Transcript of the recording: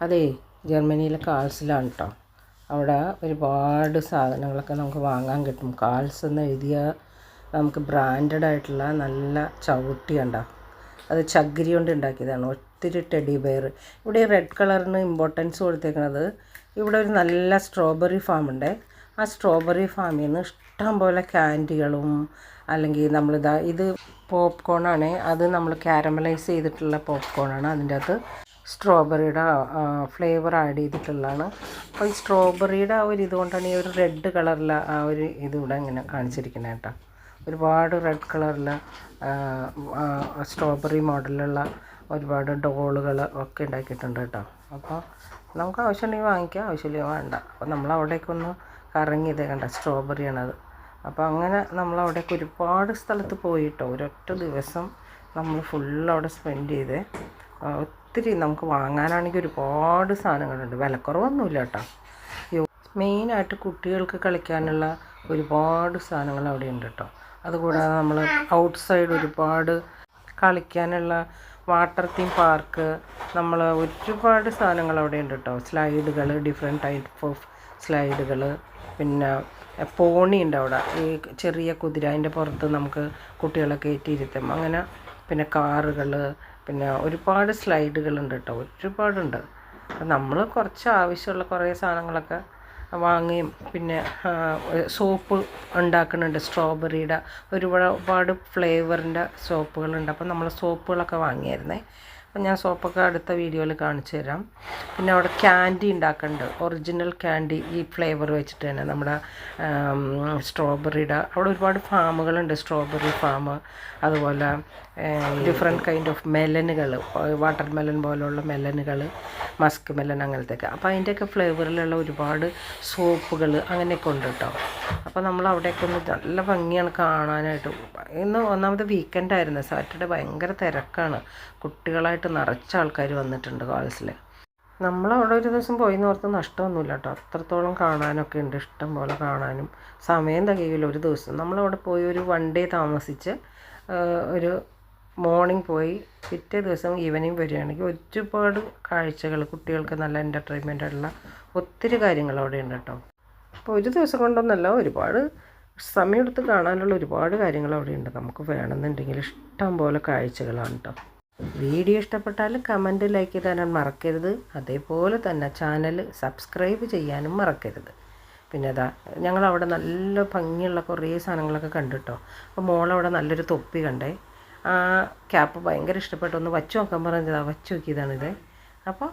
അതേ ജർമ്മനിയിലെ കാൾസിലാണ് കേട്ടോ അവിടെ ഒരുപാട് സാധനങ്ങളൊക്കെ നമുക്ക് വാങ്ങാൻ കിട്ടും. കാൾസ് എന്ന് എഴുതിയ നമുക്ക് ബ്രാൻഡഡ് ആയിട്ടുള്ള നല്ല ചവിട്ടി കണ്ടോ അത് ചകിരി കൊണ്ട് ഉണ്ടാക്കിയതാണ്. ഒത്തിരി ടെഡി ബെയർ. ഇവിടെ റെഡ് കളറിന് ഇമ്പോർട്ടൻസ് കൊടുത്തേക്കുന്നത് ഇവിടെ ഒരു നല്ല സ്ട്രോബെറി ഫാം ഉണ്ട്. ആ സ്ട്രോബെറി ഫാമിൽ നിന്ന് ഇഷ്ടം പോലെ ക്യാൻഡികളും അല്ലെങ്കിൽ നമ്മളിതാ ഇത് പോപ്കോണാണ് അത് നമ്മൾ കാരമലൈസ് ചെയ്തിട്ടുള്ള പോപ്കോണാണ് അതിന്റെ അകത്ത്. സ്ട്രോബെറിയുടെ ഫ്ലേവർ ആഡ് ചെയ്തിട്ടുള്ളതാണ്. അപ്പോൾ ഈ സ്ട്രോബെറിയുടെ ആ ഒരു ഇതുകൊണ്ടാണ് ഈ ഒരു റെഡ് കളറിലെ ആ ഒരു ഇതിവിടെ ഇങ്ങനെ കാണിച്ചിരിക്കുന്നത് കേട്ടോ. ഒരുപാട് റെഡ് കളറിലെ സ്ട്രോബെറി മോഡലുള്ള ഒരുപാട് ഡോളുകൾ ഒക്കെ ഉണ്ടാക്കിയിട്ടുണ്ട് കേട്ടോ. അപ്പോൾ നമുക്ക് ആവശ്യമുണ്ടെങ്കിൽ വാങ്ങിക്കാം ആവശ്യമില്ല വേണ്ട. അപ്പോൾ നമ്മൾ അവിടേക്കൊന്ന് കറങ്ങിയത് കണ്ട സ്ട്രോബെറിയാണത് അപ്പോൾ അങ്ങനെ നമ്മൾ അവിടേക്ക് ഒരുപാട് സ്ഥലത്ത് പോയിട്ടോ ഒരൊറ്റ ദിവസം നമ്മൾ ഫുൾ അവിടെ സ്പെൻഡ് ചെയ്തേ. ഒത്തിരി നമുക്ക് വാങ്ങാനാണെങ്കിൽ ഒരുപാട് സാധനങ്ങളുണ്ട്. വിലക്കുറവൊന്നുമില്ല കേട്ടോ. മെയിനായിട്ട് കുട്ടികൾക്ക് കളിക്കാനുള്ള ഒരുപാട് സാധനങ്ങൾ അവിടെ ഉണ്ട് കേട്ടോ. അതുകൂടാതെ നമ്മൾ ഔട്ട് സൈഡ് ഒരുപാട് കളിക്കാനുള്ള വാട്ടർ തീം പാർക്ക് നമ്മൾ ഒരുപാട് സാധനങ്ങൾ അവിടെ ഉണ്ട് കേട്ടോ. സ്ലൈഡുകൾ ഡിഫറെന്റ് ടൈപ്പ് ഓഫ് സ്ലൈഡുകൾ പിന്നെ പോണി ഉണ്ട് അവിടെ. ഈ ചെറിയ കുതിര അതിന്റെ പുറത്ത് നമുക്ക് കുട്ടികളെ കയറ്റിയിരുത്തും അങ്ങനെ പിന്നെ കാറുകൾ പിന്നെ ഒരുപാട് സ്ലൈഡുകൾ സ്ലൈഡുകളുണ്ട് കേട്ടോ ഒരുപാടുണ്ട് നമ്മൾ കുറച്ച് ആവശ്യമുള്ള കുറേ സാധനങ്ങളൊക്കെ വാങ്ങുകയും പിന്നെ സോപ്പ് ഉണ്ടാക്കുന്നുണ്ട് സ്ട്രോബെറിയുടെ ഒരുപാട് ഫ്ലേവറിന്റെ സോപ്പുകളുണ്ട്. അപ്പം നമ്മൾ സോപ്പുകളൊക്കെ വാങ്ങിയായിരുന്നേ അപ്പം ഞാൻ സോപ്പൊക്കെ അടുത്ത വീഡിയോയിൽ കാണിച്ചു തരാം. പിന്നെ അവിടെ ക്യാൻഡി ഉണ്ടാക്കുന്നുണ്ട് ഒറിജിനൽ ക്യാൻഡി ഈ ഫ്ലേവർ വെച്ചിട്ട് തന്നെ നമ്മുടെ സ്ട്രോബെറിയുടെ അവിടെ ഒരുപാട് ഫാമുകളുണ്ട്. സ്ട്രോബെറി ഫാം അതുപോലെ ഡിഫറെന്റ് കൈൻഡ് ഓഫ് മെലനുകൾ വാട്ടർ മെലൻ പോലുള്ള മെലനുകൾ മസ്ക് മെലൻ അങ്ങനത്തെയൊക്കെ. അപ്പോൾ അതിന്റെയൊക്കെ ഫ്ലേവറിലുള്ള ഒരുപാട് സോപ്പുകൾ അങ്ങനെയൊക്കെ ഉണ്ട് കേട്ടോ. അപ്പോൾ നമ്മൾ അവിടെയൊക്കെ ഒന്ന് നല്ല ഭംഗിയാണ് കാണാനായിട്ട്. ഇന്ന് ഒന്നാമത് വീക്കെൻഡായിരുന്നു സാറ്റർഡേ ഭയങ്കര തിരക്കാണ്. കുട്ടികളായിട്ട് നിറച്ച ആൾക്കാർ വന്നിട്ടുണ്ട് കോളേജിൽ നമ്മളവിടെ ഒരു ദിവസം പോയി ഓർത്ത് നഷ്ടമൊന്നുമില്ല കേട്ടോ. അത്രത്തോളം കാണാനൊക്കെ ഉണ്ട് ഇഷ്ടം പോലെ കാണാനും. സമയം തകയില്ല ഒരു ദിവസം. നമ്മളവിടെ പോയി ഒരു വൺ ഡേ താമസിച്ച് ഒരു മോർണിംഗ് പോയി പിറ്റേ ദിവസം ഈവനിങ് വരികയാണെങ്കിൽ ഒരുപാട് കാഴ്ചകൾ കുട്ടികൾക്ക് നല്ല എന്റർടൈൻമെന്റ് ഉള്ള ഒത്തിരി കാര്യങ്ങൾ അവിടെ ഉണ്ട് കേട്ടോ. അപ്പോൾ ഒരു ദിവസം കൊണ്ടൊന്നല്ല ഒരുപാട് സമയമെടുത്ത് കാണാനുള്ള ഒരുപാട് കാര്യങ്ങൾ അവിടെ ഉണ്ട്. നമുക്ക് വേണമെന്നുണ്ടെങ്കിൽ ഇഷ്ടം പോലെ കാഴ്ചകളാണ് കേട്ടോ. വീഡിയോ ഇഷ്ടപ്പെട്ടാൽ കമന്റ് ലൈക്ക് ചെയ്താനും മറക്കരുത്. അതേപോലെ തന്നെ ചാനൽ സബ്സ്ക്രൈബ് ചെയ്യാനും മറക്കരുത്. പിന്നെ അതാ ഞങ്ങളവിടെ നല്ല ഭംഗിയുള്ള കുറേ സാധനങ്ങളൊക്കെ കണ്ടിട്ടോ? അപ്പോൾ മോളവിടെ നല്ലൊരു തൊപ്പി കണ്ടേ. ആ ക്യാപ്പ് ഭയങ്കര ഇഷ്ടപ്പെട്ടു. ഒന്ന് വച്ചു നോക്കാൻ പറഞ്ഞതാ. വച്ചു നോക്കിയതാണിത്. അപ്പോൾ